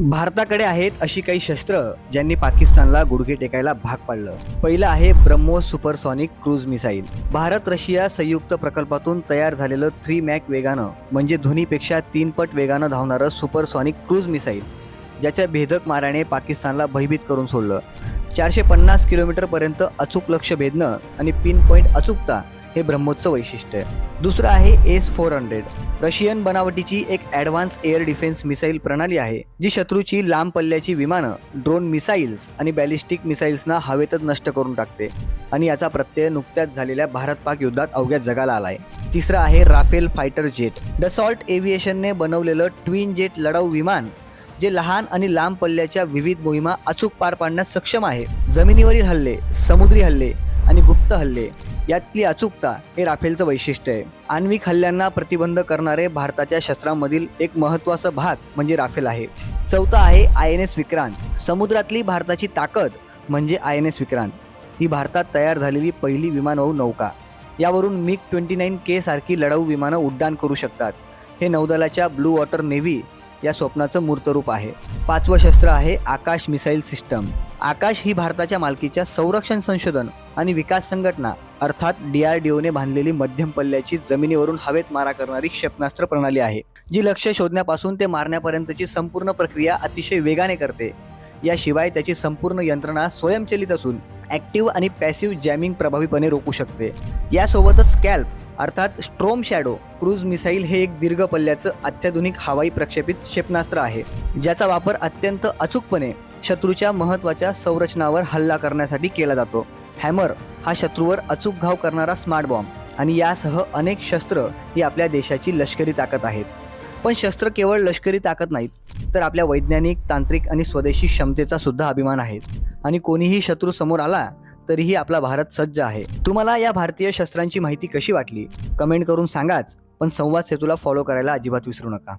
भारताकडे आहेत अशी काही शस्त्र ज्यांनी पाकिस्तानला गुडघे टेकायला भाग पाडलं. पहिलं आहे BrahMos supersonic cruise missile. Bharat Russia संयुक्त प्रकल्पातून तयार झालेलं थ्री मॅक वेगानं म्हणजे ध्वनीपेक्षा तीन पट वेगानं धावणारं सुपरसॉनिक क्रूज मिसाईल ज्याच्या भेदक माऱ्याने पाकिस्तानला भयभीत करून सोडलं. चारशे पन्नास किलोमीटरपर्यंत अचूक लक्ष भेदणं आणि पिन पॉईंट अचूकता हे ब्रह्मोसचं वैशिष्ट्य आहे. दुसरं आहे एस फोर हंड्रेड. रशियन बनावटीची एक ॲडव्हान्स एअर डिफेन्स मिसाईल प्रणाली आहे जी शत्रूची लांब पल्ल्याची विमानं ड्रोन मिसाईल्स आणि बॅलिस्टिक मिसाईल्सना हवेतच नष्ट करून टाकते आणि याचा प्रत्यय नुकत्याच झालेल्या भारत पाक युद्धात अवघ्या जगाला आलाय. तिसरं आहे राफेल फायटर जेट. डसॉल्ट एव्हिएशनने बनवलेलं ट्विन जेट लढाऊ विमान जे लहान आणि लांब पल्ल्याच्या विविध मोहिमा अचूक पार पाडण्यास सक्षम आहे. जमिनीवरील हल्ले समुद्री हल्ले आणि गुप्त हल्ले यातली अचूकता हे राफेलचं वैशिष्ट्य आहे. आण्विक हल्ल्यांना प्रतिबंध करणारे भारताच्या शस्त्रांमधील एक महत्त्वाचा भाग म्हणजे राफेल आहे. चौथा आहे आय एन एस विक्रांत. समुद्रातली भारताची ताकद म्हणजे आय एन एस विक्रांत. ही भारतात तयार झालेली पहिली विमानवाहू नौका. यावरून मिग ट्वेंटी नाईन के सारखी लढाऊ विमानं उड्डाण करू शकतात. हे नौदलाच्या ब्लू वॉटर नेव्ही या स्वप्नाचं मूर्तरूप आहे. पाचवं शस्त्र आहे आकाश मिसाईल सिस्टम. आकाश ही भारताच्या मालकीच्या संरक्षण संशोधन आणि विकास संघटना अर्थात डी आर डी ओने बांधलेली मध्यम पल्ल्याची जमिनीवरून हवेत मारा करणारी क्षेपणास्त्र प्रणाली आहे जी लक्ष शोधण्यापासून ते मारण्यापर्यंतची संपूर्ण प्रक्रिया अतिशय वेगाने करते. याशिवाय त्याची संपूर्ण यंत्रणा स्वयंचलित असून ॲक्टिव्ह आणि पॅसिव्ह जॅमिंग प्रभावीपणे रोखू शकते. यासोबतच स्कॅल्प अर्थात स्ट्रोम शॅडो क्रूज मिसाईल हे एक दीर्घ पल्ल्याचं अत्याधुनिक हवाई प्रक्षेपित क्षेपणास्त्र आहे ज्याचा वापर अत्यंत अचूकपणे शत्रूच्या महत्त्वाच्या संरचनावर हल्ला करण्यासाठी केला जातो. हॅमर हा शत्रूवर अचूक घाव करणारा स्मार्ट बॉम्ब आणि यासह अनेक शस्त्र ही आपल्या देशाची लष्करी ताकद आहेत. पण शस्त्र केवळ लष्करी ताकद नाहीत तर आपल्या वैज्ञानिक तांत्रिक आणि स्वदेशी क्षमतेचा सुद्धा अभिमान आहे. आणि कोणीही शत्रू समोर आला तरीही आपला भारत सज्ज आहे. तुम्हाला या भारतीय शस्त्रांची माहिती कशी वाटली? कमेंट करून सांगाच पण संवाद सेतूला फॉलो करायला अजिबात विसरू नका.